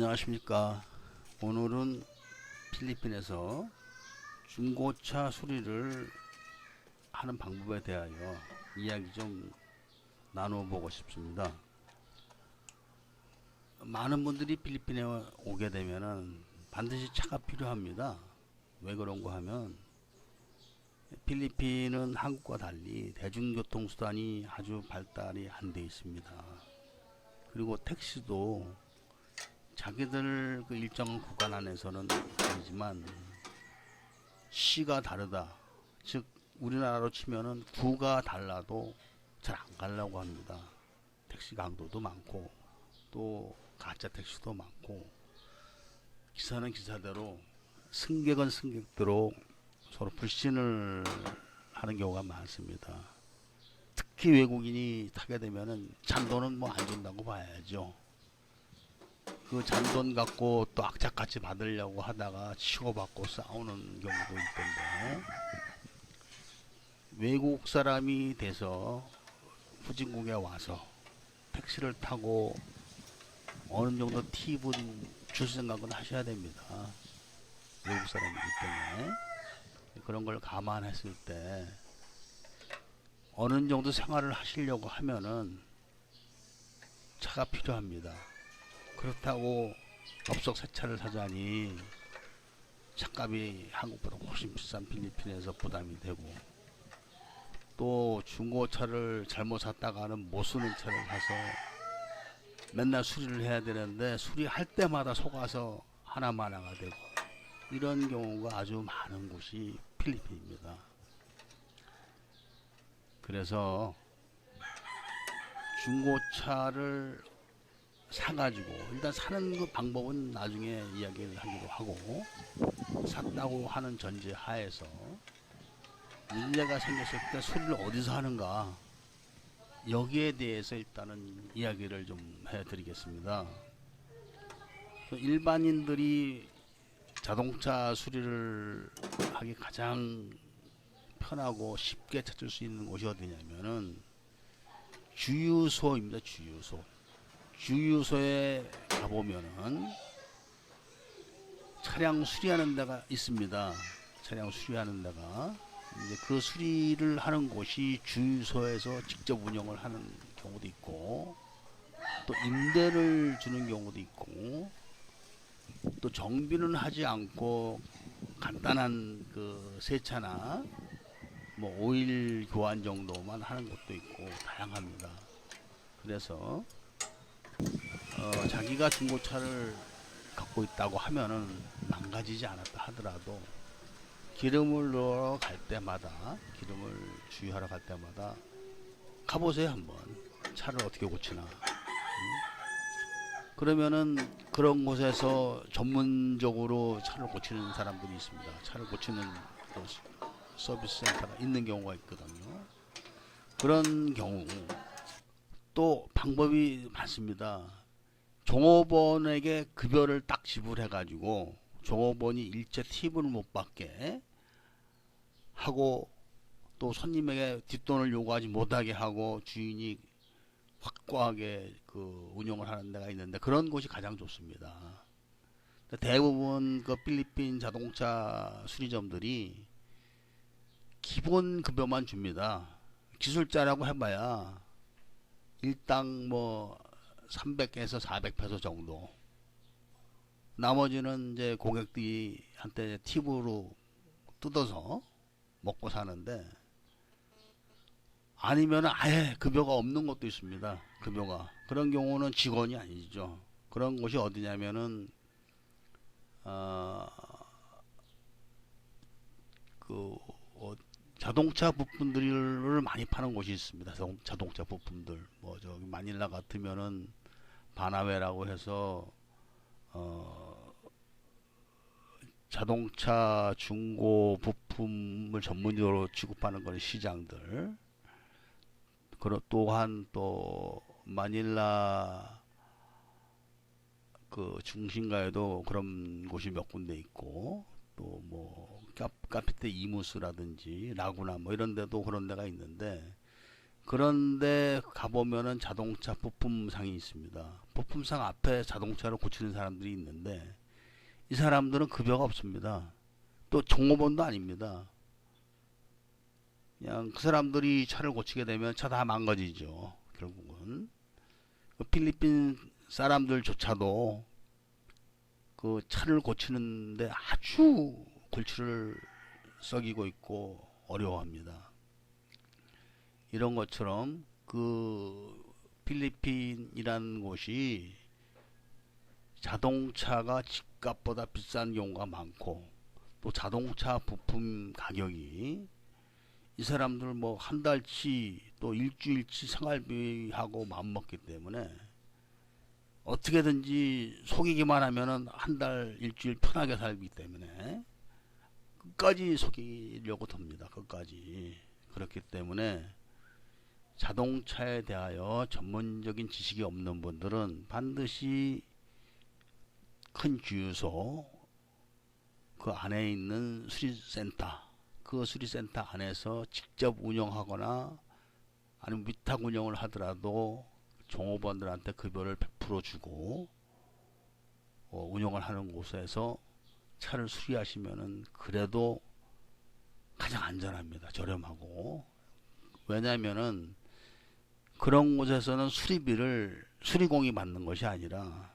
안녕하십니까. 오늘은 필리핀에서 중고차 수리를 하는 방법에 대하여 이야기 좀 나눠보고 싶습니다. 많은 분들이 필리핀에 오게 되면은 반드시 차가 필요합니다. 왜 그런가 하면 필리핀은 한국과 달리 대중교통수단이 아주 발달이 안 돼 있습니다. 그리고 택시도 자기들 그 일정 구간 안에서는 아니지만 시가 다르다. 즉 우리나라로 치면은 구가 달라도 잘 안 가려고 합니다. 택시 강도도 많고 또 가짜 택시도 많고 기사는 기사대로 승객은 승객대로 서로 불신을 하는 경우가 많습니다. 특히 외국인이 타게 되면은 잔돈은 뭐 안 준다고 봐야죠. 그 잔돈 갖고 또 악착같이 받으려고 하다가 치고받고 싸우는 경우도 있던데 외국 사람이 돼서 후진국에 와서 택시를 타고 어느 정도 팁은 줄 생각은 하셔야 됩니다. 외국 사람이기 때문에 그런 걸 감안했을 때 어느 정도 생활을 하시려고 하면은 차가 필요합니다. 그렇다고 업석 새 차를 사자니 차값이 한국보다 훨씬 비싼 필리핀에서 부담이 되고 또 중고차를 잘못 샀다가는 못 쓰는 차를 사서 맨날 수리를 해야 되는데 수리할 때마다 속아서 하나마나가 되고 이런 경우가 아주 많은 곳이 필리핀입니다. 그래서 중고차를 사가지고 일단 사는 그 방법은 나중에 이야기를 하기로 하고 샀다고 하는 전제 하에서 문제가 생겼을 때 수리를 어디서 하는가 여기에 대해서 일단은 이야기를 좀 해드리겠습니다. 일반인들이 자동차 수리를 하기 가장 편하고 쉽게 찾을 수 있는 곳이 어디냐면은 주유소입니다. 주유소. 주유소에 가보면은 차량 수리하는 데가 있습니다. 차량 수리하는 데가 이제 그 수리를 하는 곳이 주유소에서 직접 운영을 하는 경우도 있고 또 임대를 주는 경우도 있고 또 정비는 하지 않고 간단한 그 세차나 뭐 오일 교환 정도만 하는 것도 있고 다양합니다. 그래서 어, 자기가 중고차를 갖고 있다고 하면은 망가지지 않았다 하더라도 기름을 넣으러 갈 때마다 기름을 주유하러 갈 때마다 가보세요 한번. 차를 어떻게 고치나. 음? 그러면은 그런 곳에서 전문적으로 차를 고치는 사람들이 있습니다. 차를 고치는 그 서비스 센터가 있는 경우가 있거든요. 그런 경우 또 방법이 많습니다 종업원에게 급여를 딱 지불해 가지고 종업원이 일제 팁을 못 받게 하고 또 손님에게 뒷돈을 요구하지 못하게 하고 주인이 확고하게 그 운영을 하는 데가 있는데 그런 곳이 가장 좋습니다. 대부분 그 필리핀 자동차 수리점들이 기본 급여만 줍니다. 기술자라고 해봐야 일당 뭐 300에서 400페소 정도. 나머지는 이제 고객들이 한테 팁으로 뜯어서 먹고 사는데 아니면 아예 급여가 없는 것도 있습니다. 급여가 그런 경우는 직원이 아니죠. 그런 곳이 어디냐면은 어 그 어, 자동차 부품들을 많이 파는 곳이 있습니다. 자동, 자동차 부품들 뭐 저기 마닐라 같으면은 바나웨라고 해서 어 자동차 중고 부품을 전문적으로 취급하는 그런 시장들. 그리고 또한 또 마닐라 그 중심가에도 그런 곳이 몇 군데 있고 또 뭐 카피테 이무스라든지 라구나 뭐 이런 데도 그런 데가 있는데 그런데 가보면은 자동차 부품상이 있습니다. 부품상 앞에 자동차를 고치는 사람들이 있는데 이 사람들은 급여가 없습니다. 또 종업원도 아닙니다. 그냥 그 사람들이 차를 고치게 되면 차 다 망가지죠. 결국은 그 필리핀 사람들조차도 그 차를 고치는데 아주 골치를 썩이고 있고 어려워합니다. 이런 것처럼 그 필리핀이라는 곳이 자동차가 집값보다 비싼 경우가 많고 또 자동차 부품 가격이 이 사람들 뭐 한 달치 또 일주일치 생활비하고 맞먹기 때문에 어떻게든지 속이기만 하면은 한 달 일주일 편하게 살기 때문에 끝까지 속이려고 듭니다. 끝까지 그렇기 때문에 자동차에 대하여 전문적인 지식이 없는 분들은 반드시 큰 주유소 그 안에 있는 수리센터 그 수리센터 안에서 직접 운영하거나 아니면 위탁 운영을 하더라도 종업원들한테 급여를 100% 주고 어, 운영을 하는 곳에서 차를 수리하시면은 그래도 가장 안전합니다. 저렴하고 왜냐하면은 그런 곳에서는 수리비를 수리공이 받는 것이 아니라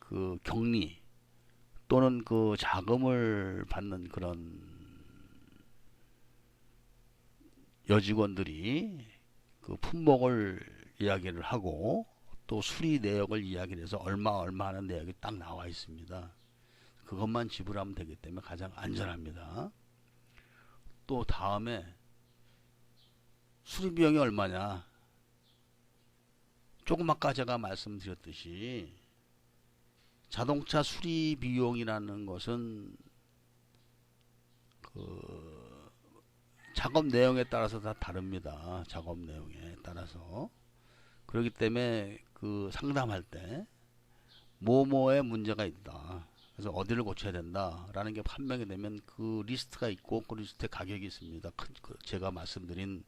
그 격리 또는 그 자금을 받는 그런 여직원들이 그 품목을 이야기를 하고 또 수리 내역을 이야기를 해서 얼마 얼마 하는 내역이 딱 나와 있습니다. 그것만 지불하면 되기 때문에 가장 안전합니다. 또 다음에 수리 비용이 얼마냐? 조금 아까 제가 말씀드렸듯이 자동차 수리 비용이라는 것은 그 작업 내용에 따라서 다 다릅니다. 작업 내용에 따라서 그렇기 때문에 그 상담할 때 뭐뭐에 문제가 있다. 그래서 어디를 고쳐야 된다라는 게 판명이 되면 그 리스트가 있고 그 리스트에 가격이 있습니다. 큰, 그 제가 말씀드린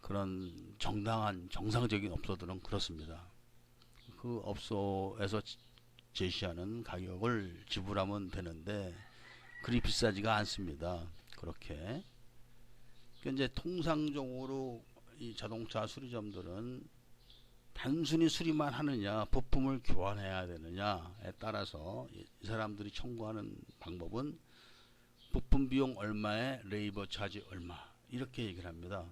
그런 정당한 정상적인 업소들은 그렇습니다. 그 업소에서 지- 제시하는 가격을 지불하면 되는데 그리 비싸지가 않습니다. 그렇게 이제 통상적으로 이 자동차 수리점들은 단순히 수리만 하느냐, 부품을 교환해야 되느냐에 따라서 이 사람들이 청구하는 방법은 부품 비용 얼마에 레이버 차지 얼마 이렇게 얘기를 합니다.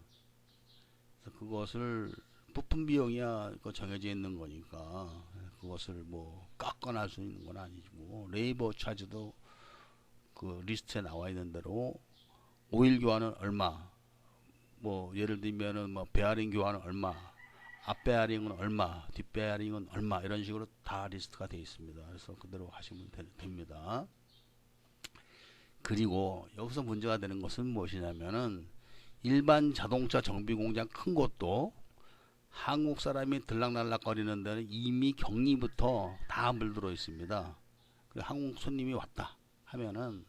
그것을 부품 비용이야 그 정해져 있는 거니까 그것을 뭐 깎거나 할 수 있는 건 아니고 레이버 차지도 그 리스트에 나와 있는 대로 오일 교환은 얼마? 뭐 예를 들면은 뭐 베어링 교환은 얼마? 앞 베어링은 얼마? 뒷 베어링은 얼마? 이런 식으로 다 리스트가 되어 있습니다. 그래서 그대로 하시면 되, 됩니다. 그리고 여기서 문제가 되는 것은 무엇이냐면은 일반 자동차 정비 공장 큰 곳도 한국 사람이 들락날락 거리는 데는 이미 격리부터 다 물들어 있습니다. 그 한국 손님이 왔다 하면은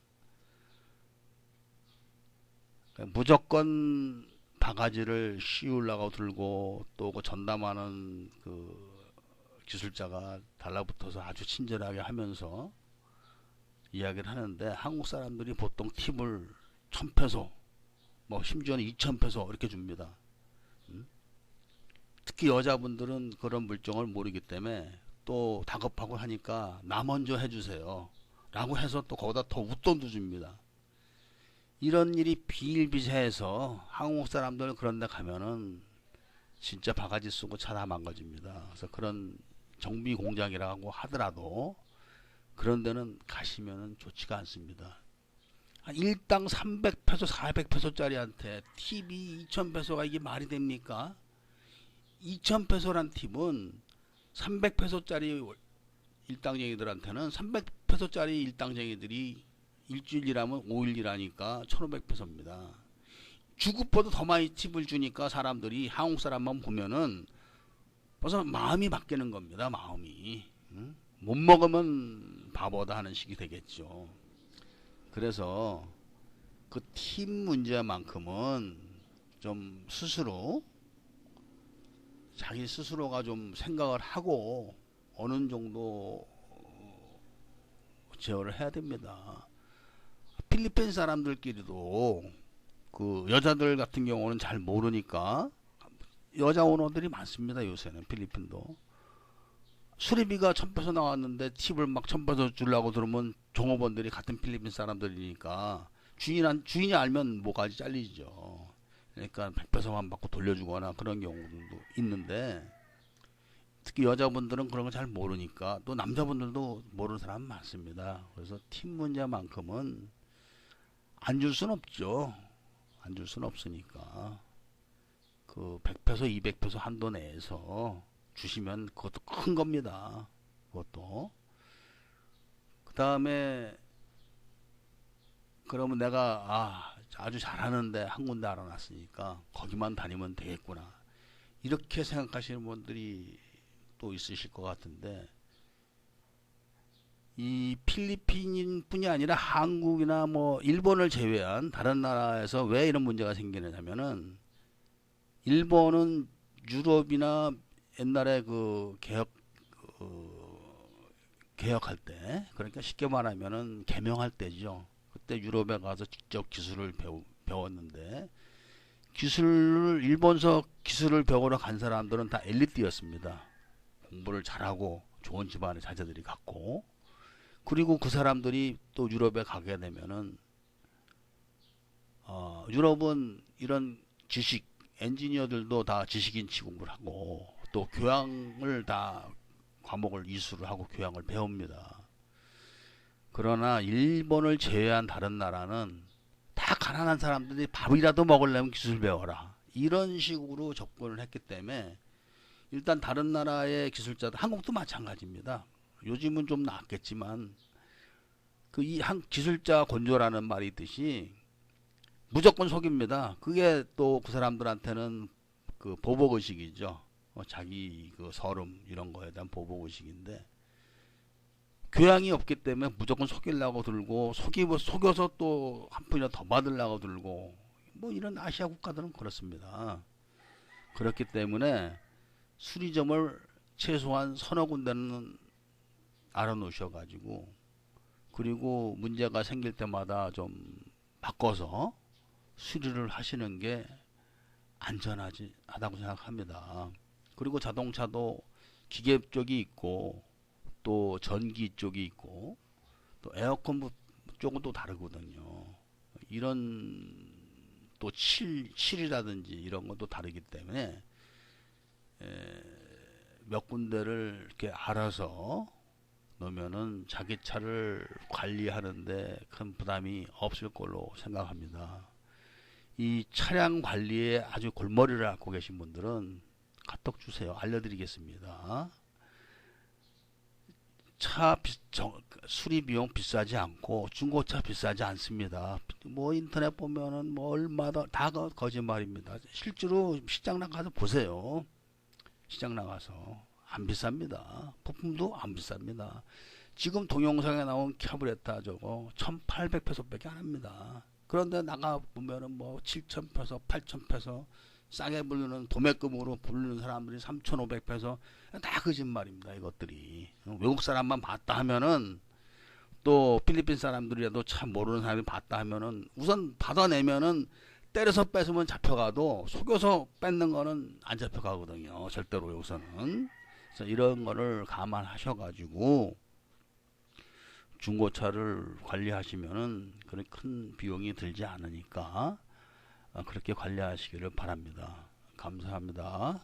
무조건 바가지를 씌우려고 들고 또 그 전담하는 그 기술자가 달라붙어서 아주 친절하게 하면서 이야기를 하는데 한국 사람들이 보통 팁을 천페소 뭐 심지어는 이천페소 이렇게 줍니다. 음? 특히 여자분들은 그런 물정을 모르기 때문에 또 다급하고 하니까 나 먼저 해주세요. 라고 해서 또 거기다 더 웃돈도 줍니다. 이런 일이 비일비재해서 한국 사람들 그런 데 가면은 진짜 바가지 쓰고 차 다 망가집니다. 그래서 그런 정비 공장이라고 하더라도 그런 데는 가시면은 좋지가 않습니다. 한 일당 300페소, 400페소짜리한테 팁이 2000페소가 이게 말이 됩니까? 2000페소란 팁은 300페소짜리 일당쟁이들한테는 300페소짜리 일당쟁이들이 일주일 일하면 5일 일하니까 1500페소입니다. 주급보다 더 많이 팁을 주니까 사람들이 한국 사람만 보면은 벌써 마음이 바뀌는 겁니다. 마음이. 응? 못 먹으면 바보다 하는 식이 되겠죠. 그래서 그 팀 문제만큼은 좀 스스로 자기 스스로가 좀 생각을 하고 어느 정도 어, 제어를 해야 됩니다. 필리핀 사람들끼리도 그 여자들 같은 경우는 잘 모르니까 여자 오너들이 많습니다. 요새는 필리핀도 수리비가 천 페소 나왔는데 팁을 막천 페소 주려고 들으면 종업원들이 같은 필리핀 사람들이니까 주인 안, 주인이 알면 뭐가지 잘리죠. 그러니까 100페소만 받고 돌려주거나 그런 경우도 있는데 특히 여자분들은 그런 거잘 모르니까 또 남자분들도 모르는 사람 많습니다. 그래서 팁 문제만큼은 안줄순 없죠. 안줄순 없으니까 그 100페소, 200페소 한도 내에서 주시면 그것도 큰 겁니다. 그것도. 그 다음에 그러면 내가 아 아주 잘하는데 한 군데 알아놨으니까 거기만 다니면 되겠구나. 이렇게 생각하시는 분들이 또 있으실 것 같은데 이 필리핀뿐이 아니라 한국이나 뭐 일본을 제외한 다른 나라에서 왜 이런 문제가 생기느냐면은 일본은 유럽이나 옛날에 그 개혁 그 개혁할 때 그러니까 쉽게 말하면은 개명할 때죠. 그때 유럽에 가서 직접 기술을 배우, 배웠는데 기술을 일본서 기술을 배우러 간 사람들은 다 엘리트였습니다. 공부를 잘하고 좋은 집안의 자제들이 갔고 그리고 그 사람들이 또 유럽에 가게 되면은 어, 유럽은 이런 지식 엔지니어들도 다 지식인 취급을 하고 또 교양을 다 과목을 이수를 하고 교양을 배웁니다. 그러나 일본을 제외한 다른 나라는 다 가난한 사람들이 밥이라도 먹으려면 기술 배워라. 이런 식으로 접근을 했기 때문에 일단 다른 나라의 기술자들 한국도 마찬가지입니다. 요즘은 좀 낫겠지만 그 이 한 기술자 건조라는 말이 있듯이 무조건 속입니다. 그게 또 그 사람들한테는 그 보복 의식이죠. 어, 자기 그 서름 이런 거에 대한 보복 의식인데 교양이 없기 때문에 무조건 속이려고 들고 속이 속여서 또 한 푼이라도 더 받으려고 들고 뭐 이런 아시아 국가들은 그렇습니다. 그렇기 때문에 수리점을 최소한 서너 군데는 알아놓으셔 가지고 그리고 문제가 생길 때마다 좀 바꿔서 수리를 하시는 게 안전하지 하다고 생각합니다. 그리고 자동차도 기계 쪽이 있고 또 전기 쪽이 있고 또 에어컨 쪽은 또 다르거든요. 이런 또 칠, 칠이라든지 이런 것도 다르기 때문에 에, 몇 군데를 이렇게 알아서 놓으면은 자기 차를 관리하는데 큰 부담이 없을 걸로 생각합니다. 이 차량 관리에 아주 골머리를 앓고 계신 분들은 카톡 주세요. 알려드리겠습니다. 차 비, 정, 수리 비용 비싸지 않고 중고차 비싸지 않습니다. 뭐 인터넷 보면은 뭐 얼마다 다 거, 거짓말입니다. 실제로 시장 나가서 보세요. 시장 나가서 안 비쌉니다. 부품도 안 비쌉니다. 지금 동영상에 나온 캐브레타 저거 1800페소밖에 안 합니다. 그런데 나가 보면은 뭐 7000페소, 8000페소 싸게 부르는 도매금으로 부르는 사람들이 3,500페소 다 거짓말입니다. 이것들이 외국 사람만 봤다 하면은 또 필리핀 사람들이라도 참 모르는 사람이 봤다 하면은 우선 받아내면은 때려서 뺏으면 잡혀가도 속여서 뺏는 거는 안 잡혀가거든요. 절대로 여기서는. 그래서 이런 거를 감안하셔가지고 중고차를 관리하시면은 그런 큰 비용이 들지 않으니까 그렇게 관리하시기를 바랍니다. 감사합니다.